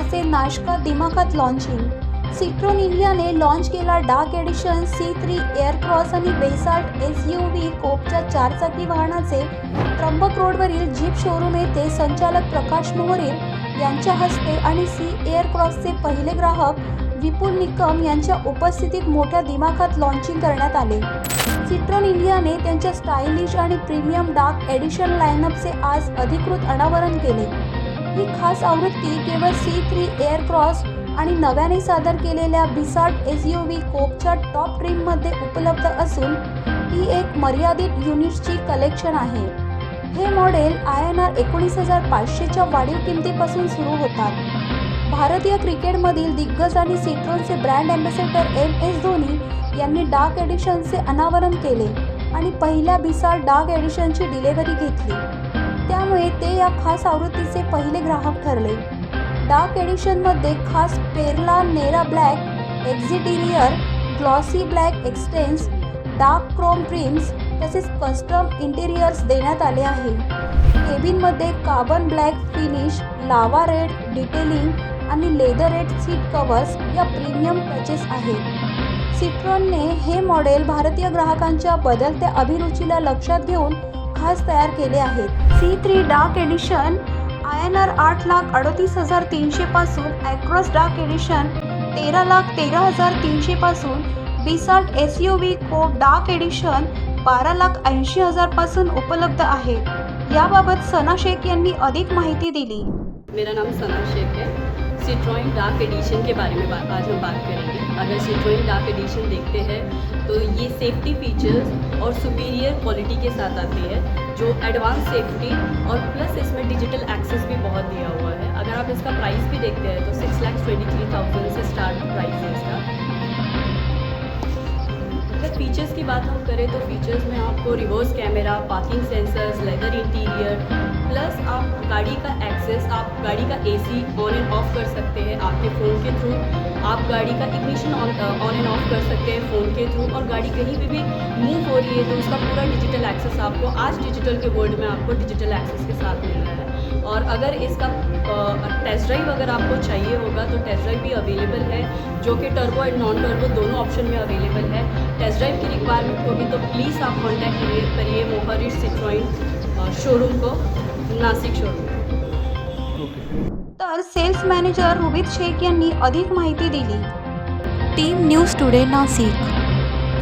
कारचे नाशका दिमाखात लॉन्चिंग सिट्रोन इंडियाने लॉन्च केला dark edition C three Aircross आणि बेसाल्ट एस यू व्ही कोपच्या चारचाकी वाहनाचे. त्र्यंबक रोडवरील जीप शोरूम येथे संचालक प्रकाश मोहरे यांच्या हस्ते आणि सी एअरक्रॉसचे पहिले ग्राहक विपुल निकम यांच्या उपस्थितीत मोठ्या दिमाखात लॉन्चिंग करण्यात आले. सिट्रॉन इंडियाने त्यांच्या स्टायलिश आणि प्रीमियम डार्क एडिशन लाईनअपचे आज अधिकृत अनावरण केले. ही खास आवृत्ती केवळ सी थ्री एअर क्रॉस आणि नव्याने सादर केलेल्या बिसाट एस यू व्ही कोपच्या टॉप ट्रीममध्ये उपलब्ध असून ही एक मर्यादित युनिट्सची कलेक्शन आहे. हे मॉडेल आय एन आर एकोणीस हजार पाचशेच्या वाढीव किमतीपासून सुरू होतात. भारतीय क्रिकेटमधील दिग्गज आणि सिट्रोनचे brand ambassador M S Dhoni यांनी डार्क एडिशनचे अनावरण केले आणि पहिल्या बिसाल डार्क एडिशनची डिलेव्हरी घेतली. त्यामुळे ते या खास आवृत्तीचे पहिले ग्राहक ठरले. डार्क एडिशनमध्ये खास Perla Nera black exterior glossy black accents dark chrome trims तसेच कस्टम इंटेरियर्स देण्यात आले आहे. केबिनमध्ये carbon black finish lava red detailing आणि लेदर रेड सीट कवर्स या प्रीमियम टचेस आहेत. सिट्रॉनने हे मॉडेल भारतीय ग्राहकांच्या बदलत्या अभिरुचीला लक्षात घेऊन खास तयार केले आहेत. C three dark edition I N R आठ लाख अडतीस हजार तीनशेपासून ॲक्रॉस डार्क एडिशन तेरा लाख तेरा हजार तीनशेपासून Basalt S U V coupe dark edition बारा लाख ऐंशी हजारपासून उपलब्ध आहेत याबाबत सना शेख यांनी अधिक माहिती दिली. मेरा नाम सना शेख है। सिट्रॉइन डार्क एडिशन के बारे में आज हम बात करेंगे। अगर सिट्रॉइन डार्क एडिशन देखते हैं तो ये सेफ्टी फीचर्स और सुपीरियर क्वालिटी के साथ आती है, जो एडवांस सेफ्टी और प्लस इसमें डिजिटल एक्सेस भी बहुत दिया हुआ है। अगर आप इसका प्राइस भी देखते हैं तो six lakhs twenty three thousand से स्टार्ट प्राइस है। अगर फीचर्स की बात हम करें तो फीचर्स में आपको reverse camera parking sensors leather interior plus आप गाड़ी का एक्सेस आप गाड़ी का एसी ऑन एंड ऑफ़ कर सकते हैं आपके फ़ोन के थ्रू आप गाड़ी का ignition on on and off कर सकते हैं फ़ोन के थ्रू और गाड़ी कहीं पे भी मूव हो रही है तो उसका पूरा डिजिटल एक्सेस आपको आज डिजिटल के वर्ल्ड में आपको डिजिटल एक्सेस के साथ मिल रहा है। और अगर इसका टेस्ट ड्राइव अगर आपको चाहिए होगा तो टेस्ट ड्राइव भी अवेलेबल है। जो कि टर्बो एंड नॉन टर्बो दोनों ऑप्शन में अवेलेबल है। टेस्ट ड्राइव की रिक्वायरमेंट होगी तो प्लीज़ आप कॉन्टैक्ट करिए करिए मोहरिश सिट्रॉइन शोरूम को नासिक शोरूम तर सेल्स मॅनेजर रुबित शेख यांनी अधिक माहिती दिली. Team news today Nashik